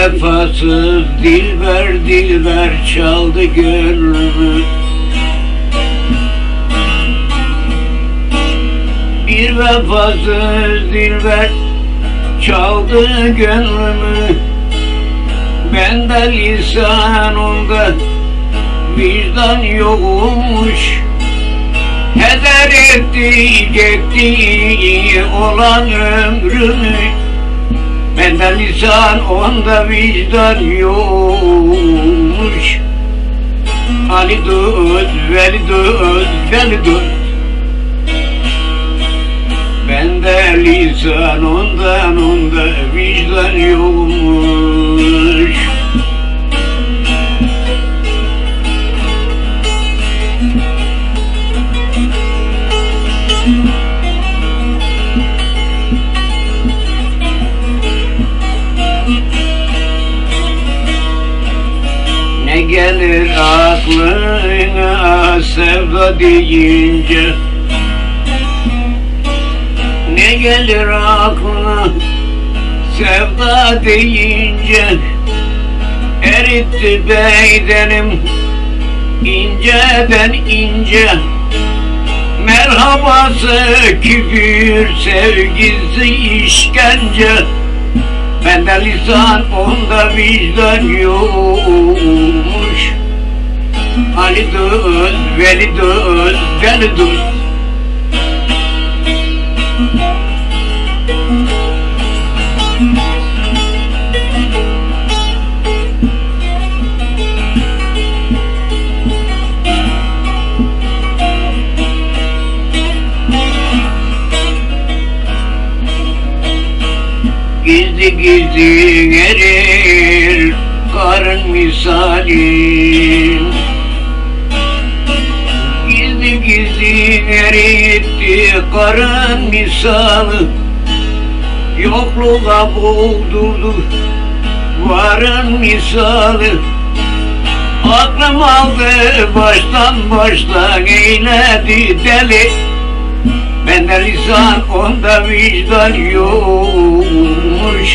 vefasız dilber dilber çaldı gönlümü. Bir vefasız dilber çaldı gönlümü. Bende lisanımda vicdan yokmuş. Heder etti gitti olan ömrümü Bende lisan onda vicdan yokmuş. Ali dost, veli dost, veli dost Bende lisan ondan onda vicdan yokmuş Ne gelir aklına sevda deyince. Ne gelir aklına sevda deyince? Eritti bedenim inceden ince. Merhabası küfür sevgisi işkence Bende lisan onda vicdan yokmuş. Ali dost, veli dost, veli dost Gizli gizli erir karın misali. Gizli gizli eritti karın misali. Yokluğa boğdurdu varın misali. Aklım aldı baştan baştan eyledi deli Bende lisan onda vicdan yokmuş.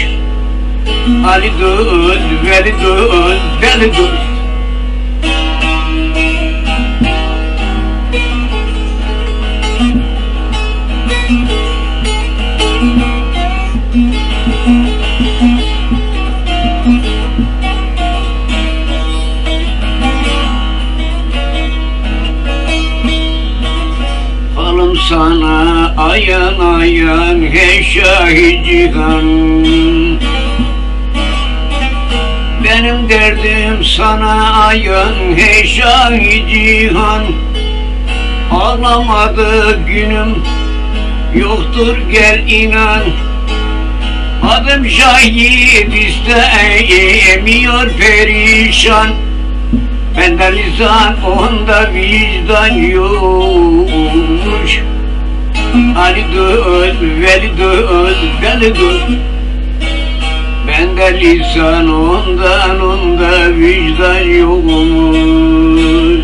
Ali dost, veli dost, deli dost sana ayan ayan hey şahit cihan Benim derdim sana ayan hey şahit cihan Ağlamadı günüm yoktur gel inan. Adım şahit istemiyor perişan. Bende lisan onda vicdan yokmuş Ali dost, veli dost, veli dost Bende lisan ondan onda vicdan yokmuş